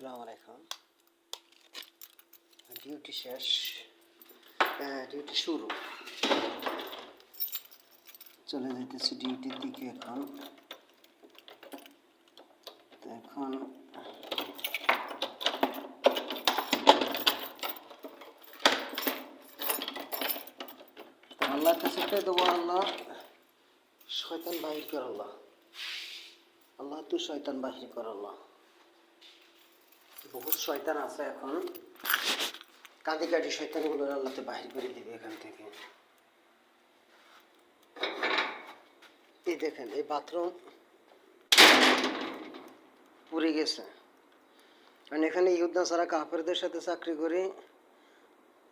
আসসালামু আলাইকুম। ডিউটি শেষ ডিউটি শুরু। চলে যেতেছি ডিউটির দিকে এখন। এখন তো আল্লাহর কাছে দেবো আল্লাহ? শয়তান বাহির কর আল্লাহ। আল্লাহ শয়তান বাহির কর আল্লাহ। বহুত শয়তান আছে এখন। কাঁদি কাটি শয়তানগুলো আল্লাহতে বাহির করে দিবে এখান থেকে। এই দেখেন, এই বাথরুম পুড়ে গেছে। কারণ এখানে ইহুদ্দা সারা কাফেরদের সাথে চাকরি করি,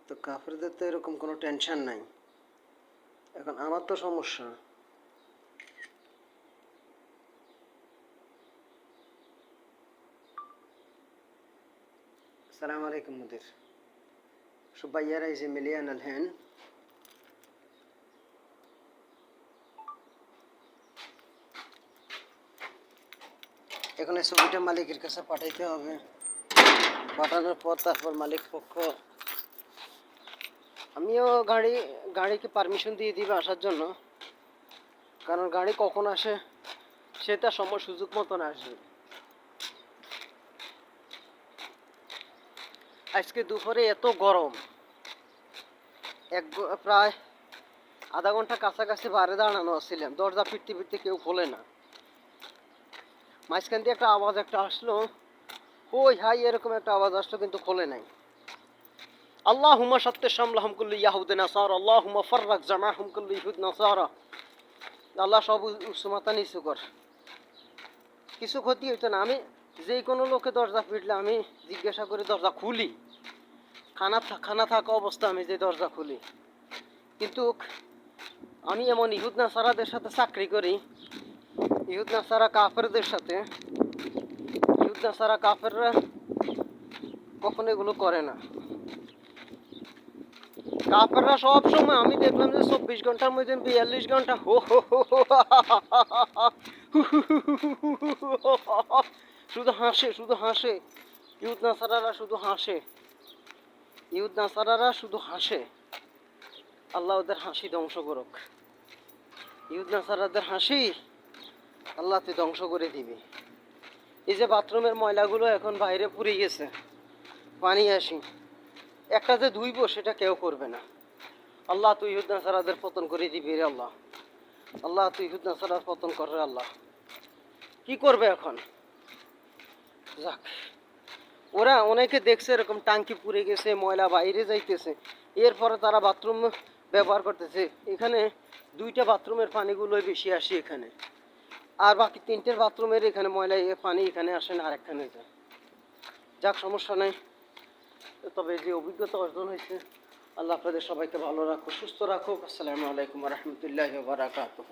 তো কাফেরদের তো এরকম কোনো টেনশন নাই। এখন আমার তো সমস্যা। السلام عليكم مدير شو بيارة يجي مليان الحين এখন এই ছবিটা মালিকের কাছে পাঠাইতে হবে পাঠানোর পর তারপর মালিক পক্ষ আমিও গাড়ি গাড়িকে পারমিশন দিয়ে দিবে আসার জন্য কারণ গাড়ি কখন আসে সেটা সময় সুযোগ মতন আসবে আজকে দুপুরে এত গরম। এক প্রায় আধা ঘণ্টা কাছাকাছি বাইরে দাঁড়ানো ছিলাম দরজা ফিরতে ফিরতে কেউ খোলে না। মাঝখান দিয়ে একটা আওয়াজ একটা আসলো। ওই হাই, এরকম একটা আওয়াজ আসলো, কিন্তু খোলে নাই। আল্লাহ হুমা সত্যের সামলা হুমকুল্লি ইয়াহুদ নাসার। আল্লাহ হুমা ফর্রাক জামা হুমকুল্লি ইহুদ নাসারা। আল্লাহ সব উসমাতা নিচু কর। কিছু ক্ষতি হইতো না। আমি যে কোনো লোকে দরজা ফিরলে আমি জিজ্ঞাসা করে দরজা খুলি। খানা খানা থাকা অবস্থা আমি যে দরজা খুলি কিন্তু আমি এমন ইহুদ নাসারাদের সাথে চাকরি করি ইহুদ নাসারা কাফেরদের সাথে ইহুদ নাসারা কাফেররা কখনো এগুলো করে না কাফেররা সব সময় আমি দেখলাম যে চব্বিশ ঘণ্টার মধ্যে বিয়াল্লিশ ঘণ্টা হো হো শুধু হাসে শুধু হাসে ইউথ নাসারারা শুধু হাসে ইহুদ নাসারারা শুধু হাসে। আল্লাহ ওদের হাসি ধ্বংস করুক। ইহুদ নাসারাদের হাসি আল্লাহ তুই ধ্বংস করে দিবি। এই যে বাথরুমের ময়লাগুলো এখন বাইরে পুড়ে গেছে, পানি আসি একটা যে ধুইব সেটা কেউ করবে না। আল্লাহ তুই ইহুদ নাসারাদের পতন করে দিবি রে আল্লাহ। আল্লাহ তুই ইহুদ নাসারার পতন কর রে আল্লাহ। কি করবে এখন? যাক ওরা অনেকে দেখছে এরকম টাঙ্কি পুড়ে গেছে, ময়লা বাইরে যাইতেছে। এরপরে তারা বাথরুম ব্যবহার করতেছে। এখানে দুইটা বাথরুমের পানিগুলোই বেশি আসে এখানে। আর বাকি তিনটের বাথরুমের এখানে ময়লা পানি এখানে আসে না, আরেকখানে যায়। যাক, সমস্যা নেই। তবে যে অভিজ্ঞতা অর্জন হয়েছে, আল্লাহ আপনাদের সবাইকে ভালো রাখো সুস্থ রাখুক। আসসালামু আলাইকুম রহমতুল্লাহ বারাকাতুহ।